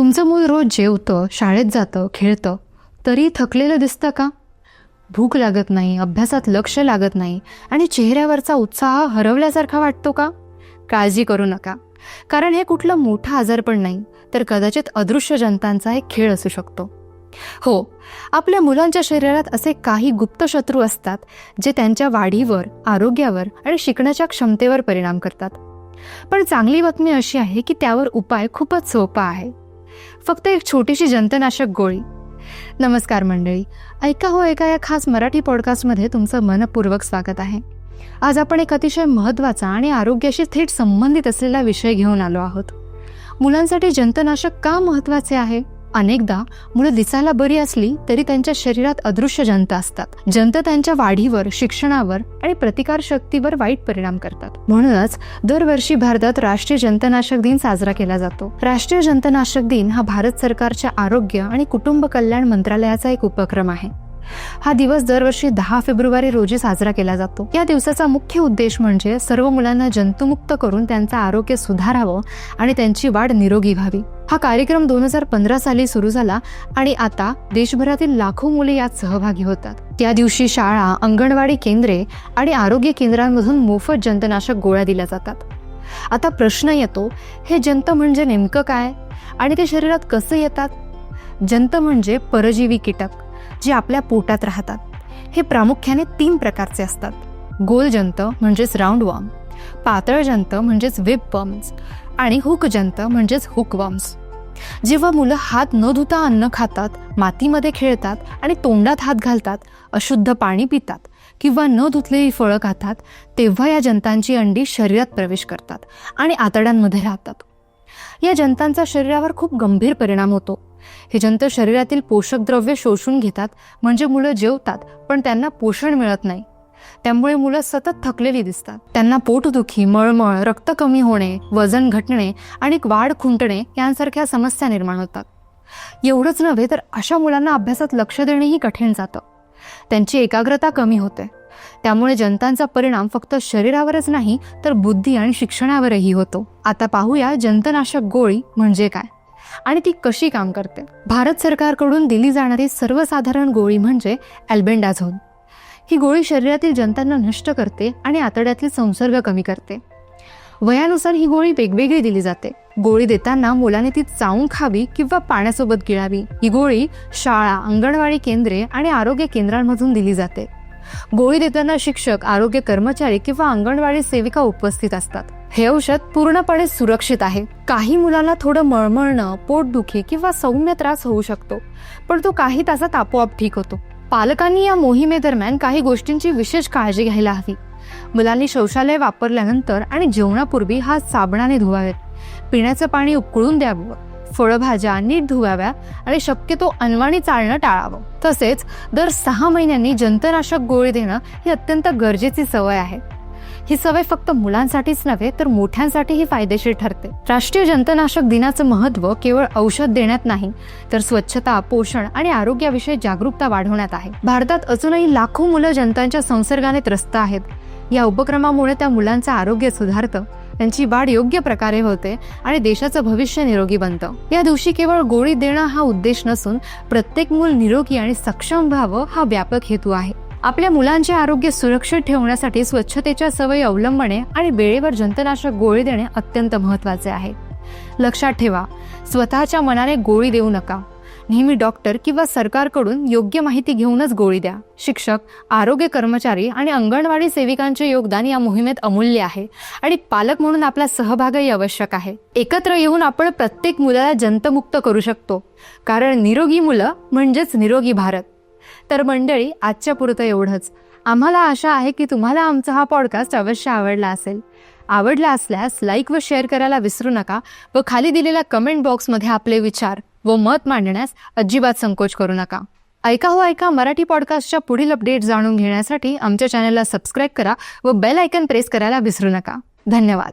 तुमचं मूल रोज जेवतं शाळेत जातं खेळतं तरी थकलेलं दिसतं का? भूक लागत नाही अभ्यासात लक्ष लागत नाही आणि चेहऱ्यावरचा उत्साह हरवल्यासारखा वाटतो का? काळजी करू नका. कारण हे कुठलं मोठं आजारपण नाही तर कदाचित अदृश्य जनतांचा एक खेळ असू शकतो. हो आपल्या मुलांच्या शरीरात असे काही गुप्त शत्रू असतात जे त्यांच्या वाढीवर आरोग्यावर आणि शिकण्याच्या क्षमतेवर परिणाम करतात. पण चांगली बातमी अशी आहे की त्यावर उपाय खूपच सोपा आहे. फक्त एक छोटीशी जंतनाशक गोळी. नमस्कार मंडळी. ऐका हो ऐका या खास मराठी पॉडकास्टमध्ये तुमचं मनपूर्वक स्वागत आहे. आज आपण एक अतिशय महत्त्वाचा आणि आरोग्याशी थेट संबंधित असलेला विषय घेऊन आलो आहोत. मुलांसाठी जंतनाशक का महत्त्वाचे आहे? अनेकदा मुलं दिसायला बरी असली तरी त्यांच्या शरीरात अदृश्य जंत असतात. जंत त्यांच्या वाढीवर शिक्षणावर आणि प्रतिकार शक्तीवर वाईट परिणाम करतात. म्हणूनच दरवर्षी भारतात राष्ट्रीय जंतनाशक दिन साजरा केला जातो. राष्ट्रीय जंतनाशक दिन हा भारत सरकारच्या आरोग्य आणि कुटुंब कल्याण मंत्रालयाचा एक उपक्रम आहे. हा दिवस दरवर्षी दहा फेब्रुवारी रोजी साजरा केला जातो. या दिवसाचा मुख्य उद्देश म्हणजे सर्व मुलांना जंतुमुक्त करून त्यांचं आरोग्य सुधारावं आणि त्यांची वाढ निरोगी व्हावी. हा कार्यक्रम दोन हजार पंधरा साली सुरू झाला आणि आता देशभरातील लाखो मुले यात सहभागी होतात. त्या दिवशी शाळा अंगणवाडी केंद्रे आणि आरोग्य केंद्रांमधून मोफत जंतनाशक गोळ्या दिल्या जातात. आता प्रश्न येतो हे जंत म्हणजे नेमकं काय आणि ते शरीरात कसं येतात? जंत म्हणजे परजीवी कीटक. जे आपल्या पोटात राहतात. हे प्रामुख्याने तीन प्रकारचे असतात. गोल जंत म्हणजेच राऊंड वॉर्म पातळ जंत म्हणजेच वेब वॉर्म्स आणि हुक जंत म्हणजेच हुक वॉर्म्स जेव्हा मुलं हात न धुता अन्न खातात मातीमध्ये खेळतात आणि तोंडात हात घालतात अशुद्ध पाणी पितात किंवा न धुतलेली फळं खातात तेव्हा या जंतांची अंडी शरीरात प्रवेश करतात आणि आतड्यांमध्ये राहतात. या जंतांचा शरीरावर खूप गंभीर परिणाम होतो. हे जंत शरीरातील पोषक द्रव्य शोषून घेतात म्हणजे मुलं जेवतात पण त्यांना पोषण मिळत नाही. त्यामुळे मुलं सतत थकलेली दिसतात. त्यांना पोटदुखी मळमळ रक्त कमी होणे वजन घटणे आणि वाढ खुंटणे यांसारख्या समस्या निर्माण होतात. एवढंच नव्हे तर अशा मुलांना अभ्यासात लक्ष देणेही कठीण जातं. त्यांची एकाग्रता कमी होते. त्यामुळे जंतांचा परिणाम फक्त शरीरावरच नाही तर बुद्धी आणि शिक्षणावरही होतो. आता पाहूया जंतनाशक गोळी म्हणजे काय? आणि ती कशी काम करते? भारत सरकारकडून दिली जाणारी सर्वसाधारण गोळी म्हणजे अल्बेंडाझोन. ही गोळी शरीरातील जंतांना नष्ट करते आणि आतड्यातील संसर्ग कमी करते. वयानुसार ही गोळी वेगवेगळी दिली जाते. गोळी देताना मुलाने ती चावून खावी किंवा पाण्यासोबत गिळावी. ही गोळी शाळा अंगणवाडी केंद्रे आणि आरोग्य केंद्रांमधून दिली जाते. गोळी देताना शिक्षक आरोग्य कर्मचारी किंवा अंगणवाडी सेविका उपस्थित असतात. हे औषध पूर्णपणे सुरक्षित आहे. काही मुलांना थोडं मळमळणं पोटदुखी किंवा सौम्य त्रास होऊ शकतो पण तो काही तासात आपोआप ठीक होतो. पालकांनी या मोहिमेदरम्यान काही गोष्टींची विशेष काळजी घ्यायला हवी. मुलांनी शौचालय वापरल्यानंतर आणि जेवणापूर्वी हात साबणाने धुवावेत. पिण्याचं पाणी उकळून द्यावं. फळभाज्या नीट धुवाव्या आणि शक्यतो अनवाणी चालणं टाळावं. तसेच दर सहा महिन्यांनी जंतनाशक गोळी देणं ही अत्यंत गरजेची सवय आहे. ही सवय फक्त मुलांसाठीच नव्हे तर मोठ्यांसाठीही फायदेशीर ठरते. राष्ट्रीय जंतनाशक दिनाचं महत्त्व केवळ औषध देण्यात नाही तर स्वच्छता पोषण आणि आरोग्याविषयी जागरूकता वाढवण्यात आहे. भारतात अजूनही लाखो मुलं जंतांच्या संसर्गाने त्रस्त आहेत. या उपक्रमामुळे त्या मुलांचं आरोग्य सुधारतं त्यांची वाढ योग्य प्रकारे होते आणि देशाचं भविष्य निरोगी बनतं. या दिवशी केवळ गोळी देणं हा उद्देश नसून प्रत्येक मूल निरोगी आणि सक्षम व्हावं हा व्यापक हेतू आहे. आपल्या मुलांचे आरोग्य सुरक्षित ठेवण्यासाठी स्वच्छतेच्या सवयी अवलंबणे आणि वेळेवर जंतनाशक गोळी देणे अत्यंत महत्त्वाचे आहे. लक्षात ठेवा स्वतःच्या मनाने गोळी देऊ नका. नेहमी डॉक्टर किंवा सरकारकडून योग्य माहिती घेऊनच गोळी द्या. शिक्षक आरोग्य कर्मचारी आणि अंगणवाडी सेविकांचे योगदान या मोहिमेत अमूल्य आहे आणि पालक म्हणून आपला सहभागही आवश्यक आहे. एकत्र येऊन आपण प्रत्येक मुलाला जंतमुक्त करू शकतो. कारण निरोगी मुलं म्हणजेच निरोगी भारत. तर मंडळी आजच्या पुरतं एवढंच. आम्हाला आशा आहे की तुम्हाला आमचा हा पॉडकास्ट अवश्य आवडला असेल. आवडला असल्यास लाईक व शेअर करायला विसरू नका व खाली दिलेल्या कमेंट बॉक्समध्ये आपले विचार व मत मांडण्यास अजिबात संकोच करू नका. ऐका हो ऐका मराठी पॉडकास्टच्या पुढील अपडेट जाणून घेण्यासाठी आमच्या चॅनलला सबस्क्राईब करा व बेल आयकन प्रेस करायला विसरू नका. धन्यवाद.